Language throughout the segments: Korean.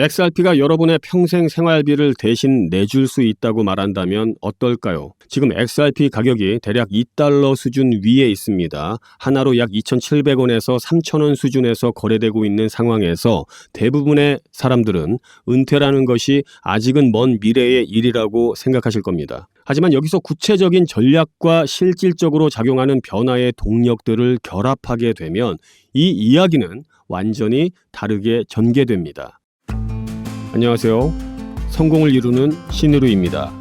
XRP가 여러분의 평생 생활비를 대신 내줄 수 있다고 말한다면 어떨까요? 지금 XRP 가격이 대략 2달러 수준 위에 있습니다. 하나로 약 2,700원에서 3,000원 수준에서 거래되고 있는 상황에서 대부분의 사람들은 은퇴라는 것이 아직은 먼 미래의 일이라고 생각하실 겁니다. 하지만 여기서 구체적인 전략과 실질적으로 작용하는 변화의 동력들을 결합하게 되면 이 이야기는 완전히 다르게 전개됩니다. 안녕하세요. 성공을 이루는 신의루입니다.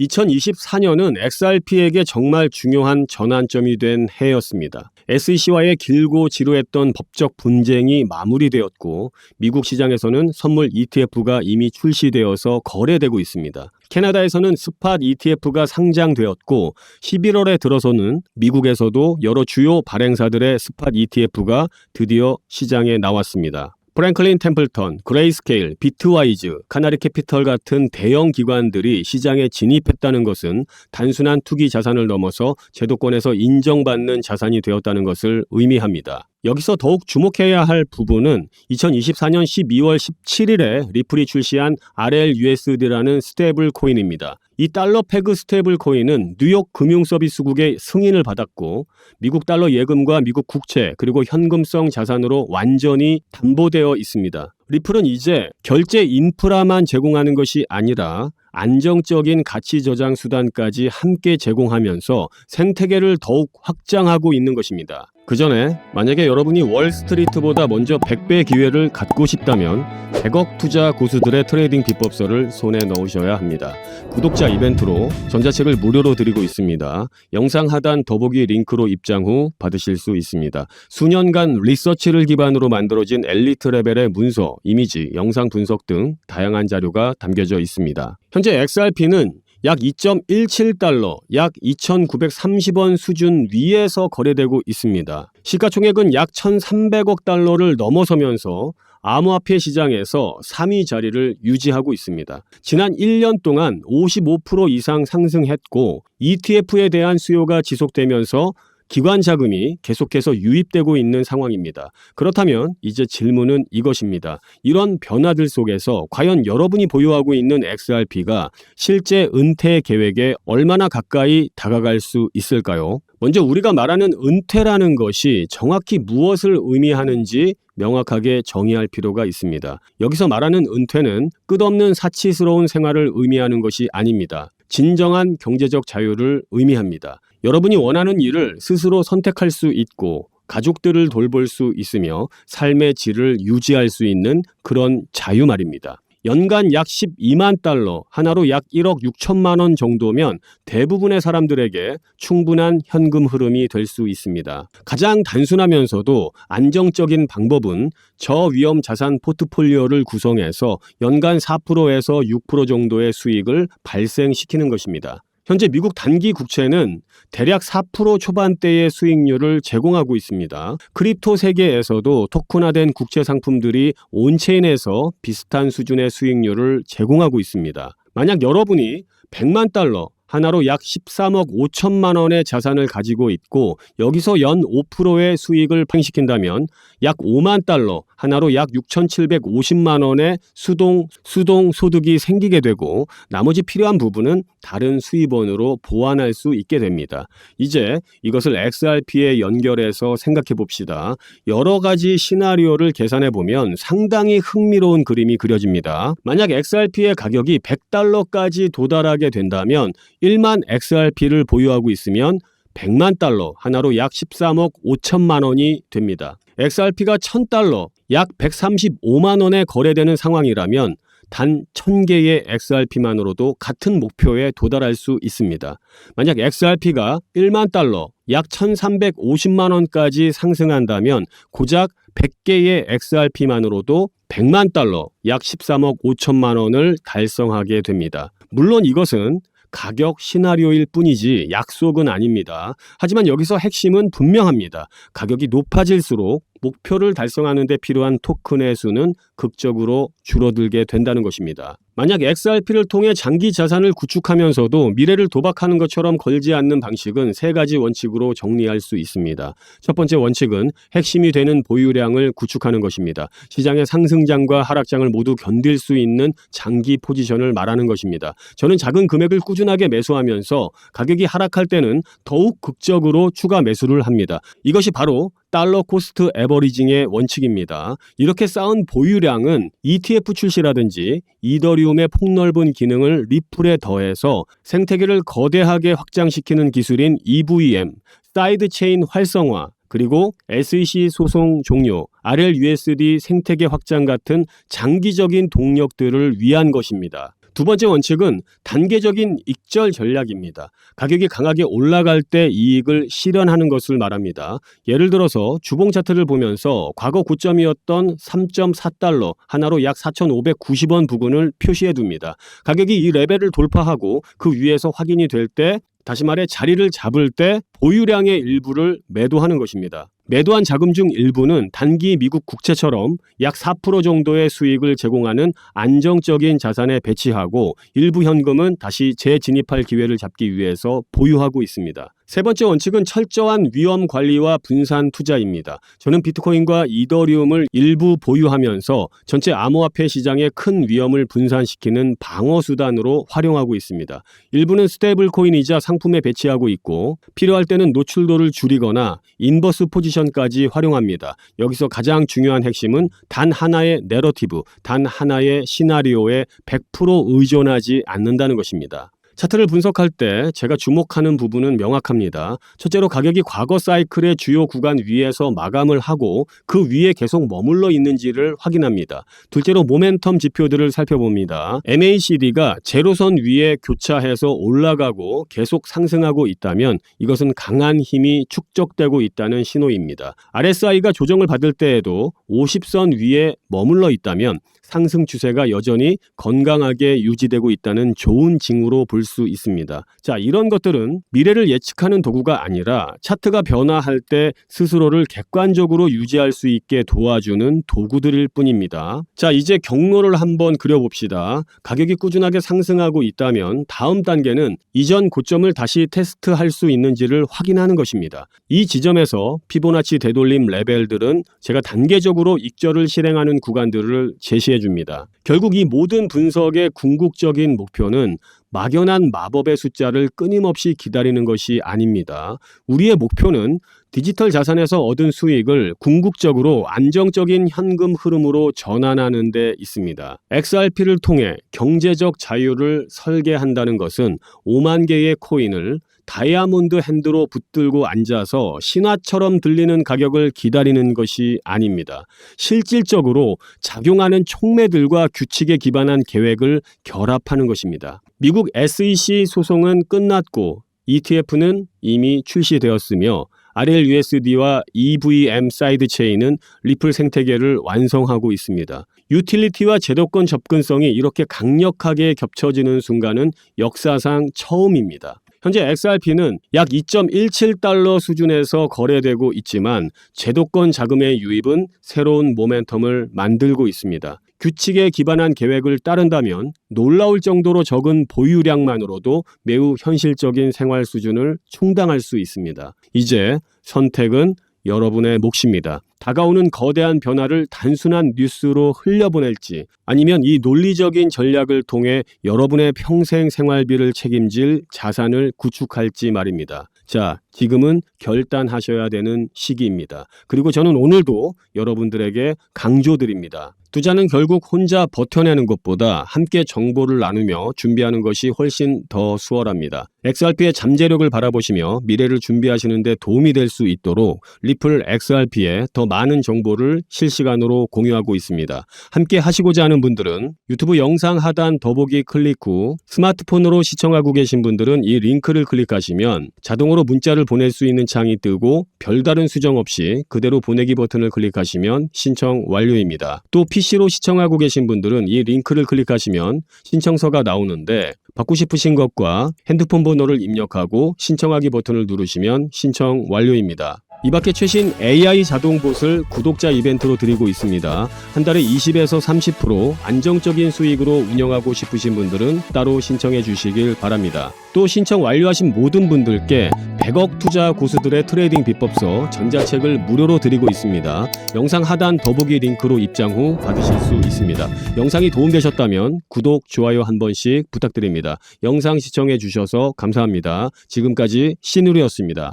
2024년은 XRP에게 정말 중요한 전환점이 된 해였습니다. SEC와의 길고 지루했던 법적 분쟁이 마무리되었고 미국 시장에서는 선물 ETF가 이미 출시되어서 거래되고 있습니다. 캐나다에서는 스팟 ETF가 상장되었고 11월에 들어서는 미국에서도 여러 주요 발행사들의 스팟 ETF가 드디어 시장에 나왔습니다. 프랭클린 템플턴, 그레이스케일, 비트와이즈, 카나리 캐피털 같은 대형 기관들이 시장에 진입했다는 것은 단순한 투기 자산을 넘어서 제도권에서 인정받는 자산이 되었다는 것을 의미합니다. 여기서 더욱 주목해야 할 부분은 2024년 12월 17일에 리플이 출시한 RLUSD라는 스테이블 코인입니다. 이 달러 패그 스테이블 코인은 뉴욕 금융서비스국의 승인을 받았고 미국 달러 예금과 미국 국채 그리고 현금성 자산으로 완전히 담보되어 있습니다. 리플은 이제 결제 인프라만 제공하는 것이 아니라 안정적인 가치 저장 수단까지 함께 제공하면서 생태계를 더욱 확장하고 있는 것입니다. 그 전에 만약에 여러분이 월스트리트보다 먼저 100배 기회를 갖고 싶다면 100억 투자 고수들의 트레이딩 비법서를 손에 넣으셔야 합니다. 구독자 이벤트로 전자책을 무료로 드리고 있습니다. 영상 하단 더보기 링크로 입장 후 받으실 수 있습니다. 수년간 리서치를 기반으로 만들어진 엘리트 레벨의 문서, 이미지, 영상 분석 등 다양한 자료가 담겨져 있습니다. 현재 XRP는 약 2.17달러, 약 2,930원 수준 위에서 거래되고 있습니다. 시가총액은 약 1,300억 달러를 넘어서면서 암호화폐 시장에서 3위 자리를 유지하고 있습니다. 지난 1년 동안 55% 이상 상승했고 ETF에 대한 수요가 지속되면서 기관 자금이 계속해서 유입되고 있는 상황입니다. 그렇다면 이제 질문은 이것입니다. 이런 변화들 속에서 과연 여러분이 보유하고 있는 XRP가 실제 은퇴 계획에 얼마나 가까이 다가갈 수 있을까요? 먼저 우리가 말하는 은퇴라는 것이 정확히 무엇을 의미하는지 명확하게 정의할 필요가 있습니다. 여기서 말하는 은퇴는 끝없는 사치스러운 생활을 의미하는 것이 아닙니다. 진정한 경제적 자유를 의미합니다. 여러분이 원하는 일을 스스로 선택할 수 있고 가족들을 돌볼 수 있으며 삶의 질을 유지할 수 있는 그런 자유 말입니다. 연간 약 12만 달러, 하나로 약 1억 6천만 원 정도면 대부분의 사람들에게 충분한 현금 흐름이 될 수 있습니다. 가장 단순하면서도 안정적인 방법은 저위험 자산 포트폴리오를 구성해서 연간 4%에서 6% 정도의 수익을 발생시키는 것입니다. 현재 미국 단기 국채는 대략 4% 초반대의 수익률을 제공하고 있습니다. 크립토 세계에서도 토큰화된 국채 상품들이 온체인에서 비슷한 수준의 수익률을 제공하고 있습니다. 만약 여러분이 100만 달러, 하나로 약 13억 5천만 원의 자산을 가지고 있고 여기서 연 5%의 수익을 팽시킨다면 약 5만 달러, 하나로 약 6,750만 원의 수동 수동 소득이 생기게 되고 나머지 필요한 부분은 다른 수입원으로 보완할 수 있게 됩니다. 이제 이것을 XRP에 연결해서 생각해 봅시다. 여러 가지 시나리오를 계산해 보면 상당히 흥미로운 그림이 그려집니다. 만약 XRP의 가격이 100달러까지 도달하게 된다면 1만 XRP를 보유하고 있으면 100만 달러, 하나로 약 13억 5천만 원이 됩니다. XRP가 1000달러, 약 135만 원에 거래되는 상황이라면 단 1000개의 XRP만으로도 같은 목표에 도달할 수 있습니다. 만약 XRP가 1만 달러, 약 1350만 원까지 상승한다면 고작 100개의 XRP만으로도 100만 달러, 약 13억 5천만 원을 달성하게 됩니다. 물론 이것은 가격 시나리오일 뿐이지 약속은 아닙니다. 하지만 여기서 핵심은 분명합니다. 가격이 높아질수록 목표를 달성하는 데 필요한 토큰의 수는 극적으로 줄어들게 된다는 것입니다. 만약 XRP를 통해 장기 자산을 구축하면서도 미래를 도박하는 것처럼 걸지 않는 방식은 세 가지 원칙으로 정리할 수 있습니다. 첫 번째 원칙은 핵심이 되는 보유량을 구축하는 것입니다. 시장의 상승장과 하락장을 모두 견딜 수 있는 장기 포지션을 말하는 것입니다. 저는 작은 금액을 꾸준하게 매수하면서 가격이 하락할 때는 더욱 극적으로 추가 매수를 합니다. 이것이 바로 달러 코스트 에버리징의 원칙입니다. 이렇게 쌓은 보유량은 ETF 출시라든지 이더리움의 폭넓은 기능을 리플에 더해서 생태계를 거대하게 확장시키는 기술인 EVM, 사이드 체인 활성화, 그리고 SEC 소송 종료, RLUSD 생태계 확장 같은 장기적인 동력들을 위한 것입니다. 두 번째 원칙은 단계적인 익절 전략입니다. 가격이 강하게 올라갈 때 이익을 실현하는 것을 말합니다. 예를 들어서 주봉 차트를 보면서 과거 고점이었던 3.4달러 하나로 약 4,590원 부근을 표시해 둡니다. 가격이 이 레벨을 돌파하고 그 위에서 확인이 될 때 다시 말해 자리를 잡을 때 보유량의 일부를 매도하는 것입니다. 매도한 자금 중 일부는 단기 미국 국채처럼 약 4% 정도의 수익을 제공하는 안정적인 자산에 배치하고 일부 현금은 다시 재진입할 기회를 잡기 위해서 보유하고 있습니다. 세 번째 원칙은 철저한 위험 관리와 분산 투자입니다. 저는 비트코인과 이더리움을 일부 보유하면서 전체 암호화폐 시장의 큰 위험을 분산시키는 방어 수단으로 활용하고 있습니다. 일부는 스테이블 코인이자 상품에 배치하고 있고 필요할 때는 노출도를 줄이거나 인버스 포지션까지 활용합니다. 여기서 가장 중요한 핵심은 단 하나의 내러티브, 단 하나의 시나리오에 100% 의존하지 않는다는 것입니다. 차트를 분석할 때 제가 주목하는 부분은 명확합니다. 첫째로 가격이 과거 사이클의 주요 구간 위에서 마감을 하고 그 위에 계속 머물러 있는지를 확인합니다. 둘째로 모멘텀 지표들을 살펴봅니다. MACD가 제로선 위에 교차해서 올라가고 계속 상승하고 있다면 이것은 강한 힘이 축적되고 있다는 신호입니다. RSI가 조정을 받을 때에도 50선 위에 머물러 있다면 상승 추세가 여전히 건강하게 유지되고 있다는 좋은 징후로 볼수 있습니다. 자, 이런 것들은 미래를 예측하는 도구가 아니라 차트가 변화할 때 스스로를 객관적으로 유지할 수 있게 도와주는 도구들일 뿐입니다. 자, 이제 경로를 한번 그려봅시다. 가격이 꾸준하게 상승하고 있다면 다음 단계는 이전 고점을 다시 테스트할 수 있는지를 확인하는 것입니다. 이 지점에서 피보나치 되돌림 레벨들은 제가 단계적으로 익절을 실행하는 구간들을 제시해 줍니다. 결국 이 모든 분석의 궁극적인 목표는 막연한 마법의 숫자를 끊임없이 기다리는 것이 아닙니다. 우리의 목표는 디지털 자산에서 얻은 수익을 궁극적으로 안정적인 현금 흐름으로 전환하는 데 있습니다. XRP를 통해 경제적 자유를 설계한다는 것은 5만 개의 코인을 다이아몬드 핸드로 붙들고 앉아서 신화처럼 들리는 가격을 기다리는 것이 아닙니다. 실질적으로 작용하는 촉매들과 규칙에 기반한 계획을 결합하는 것입니다. 미국 SEC 소송은 끝났고 ETF는 이미 출시되었으며 RLUSD와 EVM 사이드 체인은 리플 생태계를 완성하고 있습니다. 유틸리티와 제도권 접근성이 이렇게 강력하게 겹쳐지는 순간은 역사상 처음입니다. 현재 XRP는 약 2.17달러 수준에서 거래되고 있지만 제도권 자금의 유입은 새로운 모멘텀을 만들고 있습니다. 규칙에 기반한 계획을 따른다면 놀라울 정도로 적은 보유량만으로도 매우 현실적인 생활 수준을 충당할 수 있습니다. 이제 선택은 여러분의 몫입니다. 다가오는 거대한 변화를 단순한 뉴스로 흘려보낼지 아니면 이 논리적인 전략을 통해 여러분의 평생 생활비를 책임질 자산을 구축할지 말입니다. 자, 지금은 결단하셔야 되는 시기입니다. 그리고 저는 오늘도 여러분들에게 강조드립니다. 투자는 결국 혼자 버텨내는 것보다 함께 정보를 나누며 준비하는 것이 훨씬 더 수월합니다. XRP의 잠재력을 바라보시며 미래를 준비하시는 데 도움이 될 수 있도록 리플 XRP에 더 많은 정보를 실시간으로 공유하고 있습니다. 함께 하시고자 하는 분들은 유튜브 영상 하단 더보기 클릭 후 스마트폰으로 시청하고 계신 분들은 이 링크를 클릭하시면 자동으로 문자를 보낼 수 있는 창이 뜨고 별다른 수정 없이 그대로 보내기 버튼을 클릭하시면 신청 완료입니다. 또 PC로 시청하고 계신 분들은 이 링크를 클릭하시면 신청서가 나오는데 받고 싶으신 것과 핸드폰 번호를 입력하고 신청하기 버튼을 누르시면 신청 완료입니다. 이 밖에 최신 AI 자동봇을 구독자 이벤트로 드리고 있습니다. 한 달에 20에서 30% 안정적인 수익으로 운영하고 싶으신 분들은 따로 신청해 주시길 바랍니다. 또 신청 완료하신 모든 분들께 100억 투자 고수들의 트레이딩 비법서 전자책을 무료로 드리고 있습니다. 영상 하단 더보기 링크로 입장 후 받으실 수 있습니다. 영상이 도움되셨다면 구독, 좋아요 한 번씩 부탁드립니다. 영상 시청해 주셔서 감사합니다. 지금까지 신우리였습니다.